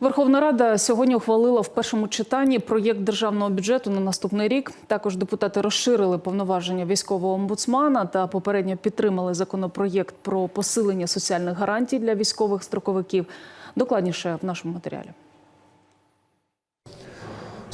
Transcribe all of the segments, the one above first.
Верховна Рада сьогодні ухвалила в першому читанні проєкт державного бюджету на наступний рік. Також депутати розширили повноваження військового омбудсмана та попередньо підтримали законопроєкт про посилення соціальних гарантій для військових строковиків. Докладніше в нашому матеріалі.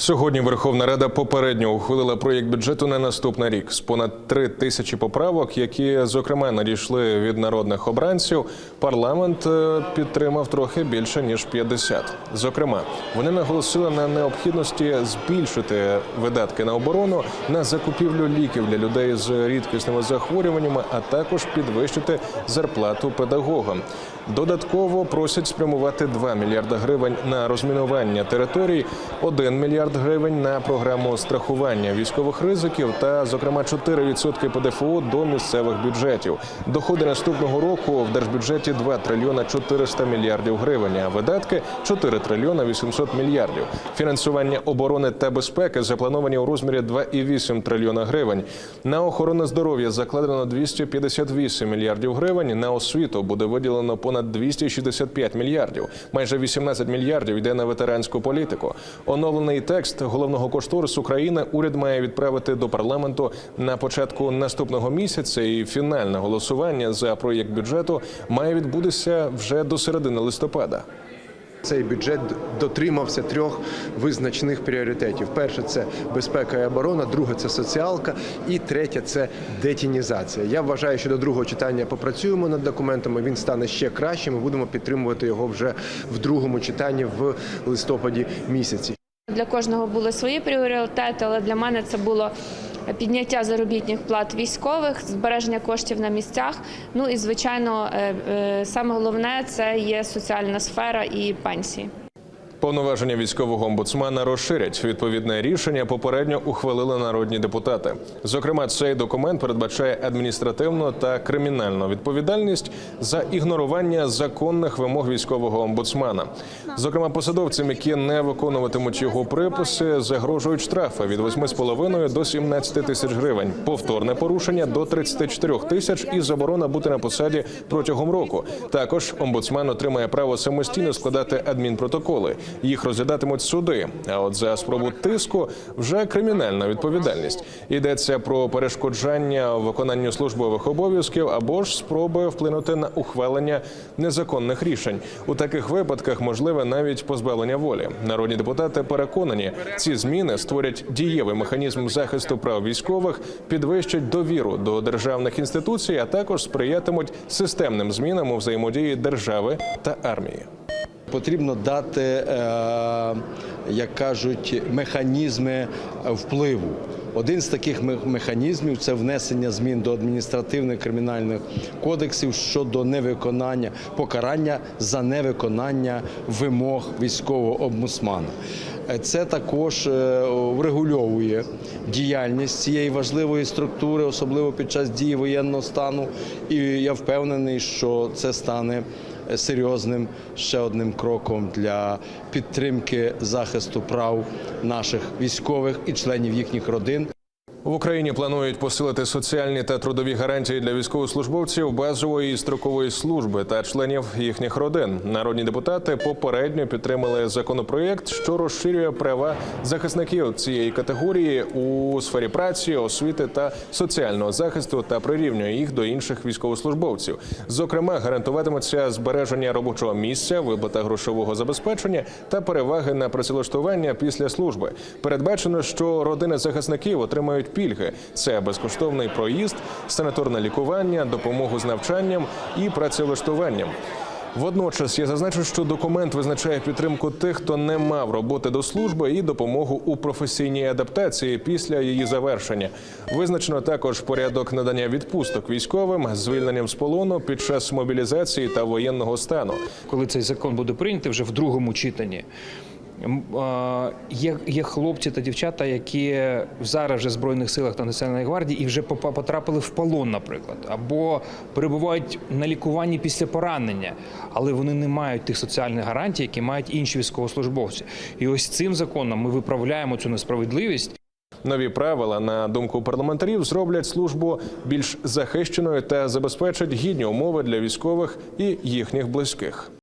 Сьогодні Верховна Рада попередньо ухвалила проєкт бюджету на наступний рік з понад три тисячі поправок, які зокрема надійшли від народних обранців. Парламент е, підтримав трохи більше ніж 50. Зокрема, вони наголосили на необхідності збільшити видатки на оборону, на закупівлю ліків для людей з рідкісними захворюваннями, а також підвищити зарплату педагогам. Додатково просять спрямувати 2 мільярда гривень на розмінування територій, 1 мільярд гривень на програму страхування військових ризиків та, зокрема, 4% ПДФО до місцевих бюджетів. Доходи наступного року в держбюджеті 2 трильйона 400 мільярдів гривень, а видатки 4 трильйона 800 мільярдів. Фінансування оборони та безпеки заплановані у розмірі 2,8 трильйона гривень. На охорону здоров'я закладено 258 мільярдів гривень. На освіту буде виділено понад 265 мільярдів. Майже 18 мільярдів йде на ветеранську політику. Оновлений текст головного кошторису країни уряд має відправити до парламенту на початку наступного місяця. І фінальне голосування за проєкт бюджету має відбутися вже до середини листопада. Цей бюджет дотримався трьох визначних пріоритетів: перше це безпека і оборона, друге це соціалка, і третє це детінізація. Я вважаю, що до другого читання попрацюємо над документами. Він стане ще кращим. Ми будемо підтримувати його вже в другому читанні в листопаді місяці. Для кожного були свої пріоритети, але для мене це було підняття заробітних плат військових, збереження коштів на місцях. Ну і звичайно, е, е, саме головне це є соціальна сфера і пенсії. Повноваження військового омбудсмана розширять. Відповідне рішення попередньо ухвалили народні депутати. Зокрема, цей документ передбачає адміністративну та кримінальну відповідальність за ігнорування законних вимог військового омбудсмана. Зокрема, посадовцям, які не виконуватимуть його приписи, загрожують штрафи від 8,5 до 17 тисяч гривень, повторне порушення до 34 тисяч і заборона бути на посаді протягом року. Також омбудсман отримає право самостійно складати адмінпротоколи. Їх розглядатимуть суди. А от за спробу тиску вже кримінальна відповідальність. Йдеться про перешкоджання виконанню службових обов'язків або ж спроби вплинути на ухвалення незаконних рішень. У таких випадках можливе навіть позбавлення волі. Народні депутати переконані, ці зміни створять дієвий механізм захисту прав військових, підвищать довіру до державних інституцій, а також сприятимуть системним змінам у взаємодії держави та армії. Потрібно дати, е, як кажуть, механізми впливу. Один з таких механізмів це внесення змін до адміністративних кримінальних кодексів щодо невиконання покарання за невиконання вимог військового омбудсмана. Е, Це також е, врегульовує діяльність цієї важливої структури, особливо під час дії воєнного стану. І я впевнений, що це стане серйозним ще одним кроком для підтримки захисту прав наших військових і членів їхніх родин. В Україні планують посилити соціальні та трудові гарантії для військовослужбовців базової і строкової служби та членів їхніх родин. Народні депутати попередньо підтримали законопроєкт, що розширює права захисників цієї категорії у сфері праці, освіти та соціального захисту та прирівнює їх до інших військовослужбовців. Зокрема, гарантуватиметься збереження робочого місця, виплата грошового забезпечення та переваги на працевлаштування після служби. Передбачено, що родини захисників отримають пільги: це безкоштовний проїзд, санаторне лікування, допомогу з навчанням і працевлаштуванням. Водночас я зазначу, що документ визначає підтримку тих, хто не мав роботи до служби, і допомогу у професійній адаптації після її завершення. Визначено також порядок надання відпусток військовим, звільненням з полону під час мобілізації та воєнного стану. коли цей закон буде прийнятий вже в другому читанні. Є, є хлопці та дівчата, які зараз вже в Збройних силах та Національної гвардії і вже потрапили в полон, наприклад, або перебувають на лікуванні після поранення, але вони не мають тих соціальних гарантій, які мають інші військовослужбовці. І ось цим законом ми виправляємо цю несправедливість. Нові правила, на думку парламентарів, зроблять службу більш захищеною та забезпечать гідні умови для військових і їхніх близьких.